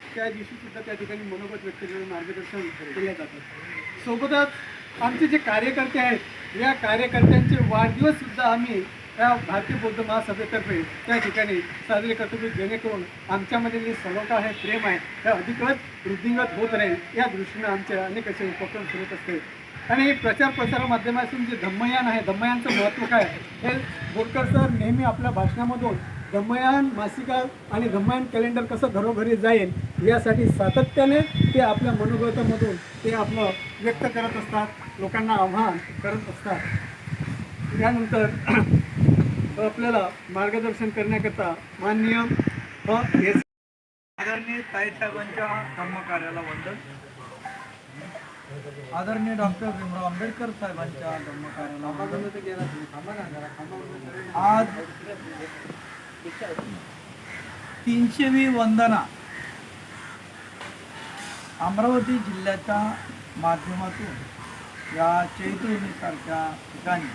त्या दिवशी सुद्धा त्या ठिकाणी मनोगत व्यक्त करून मार्गदर्शन केले जातात सोबतच आमचे जे कार्यकर्ते आहेत या कार्यकर्त्यांचे वाढदिवस सुद्धा आम्ही या भारतीय बौद्ध महासभेतर्फे त्या ठिकाणी साजरे करतो की जेणेकरून आमच्यामध्ये जे सलोखा आहे प्रेम आहे हे अधिकच वृद्धिंगत होत राहील या दृष्टीनं आमचे अनेक असे उपक्रम सुरू असते आणि प्रचार प्रसार माध्यमातून जे धम्मयान आहे धम्मयानचं महत्त्व काय आहे? हे बोरकर सर नेहमी आपल्या भाषणामधून धम्मयान मासिका आणि धम्मयान कॅलेंडर कसं घरोघरी जाईल यासाठी सातत्याने ते आपल्या मनोगतामधून ते आपलं व्यक्त करत असतात लोकांना आव्हान करत असतात त्यानंतर आपल्याला मार्गदर्शन करण्याकरता माननीय एस. आदरणीय ताईसाहेबांच्या धर्मकार्याला वंदन. आदरणीय डॉक्टर भीमराव आंबेडकर साहेबांच्या धर्मकार्याला वंदन. आज तीनशेवी वंदना अमरावती जिल्ह्याच्या माध्यमातून या चैत्रभूमीसारख्या ठिकाणी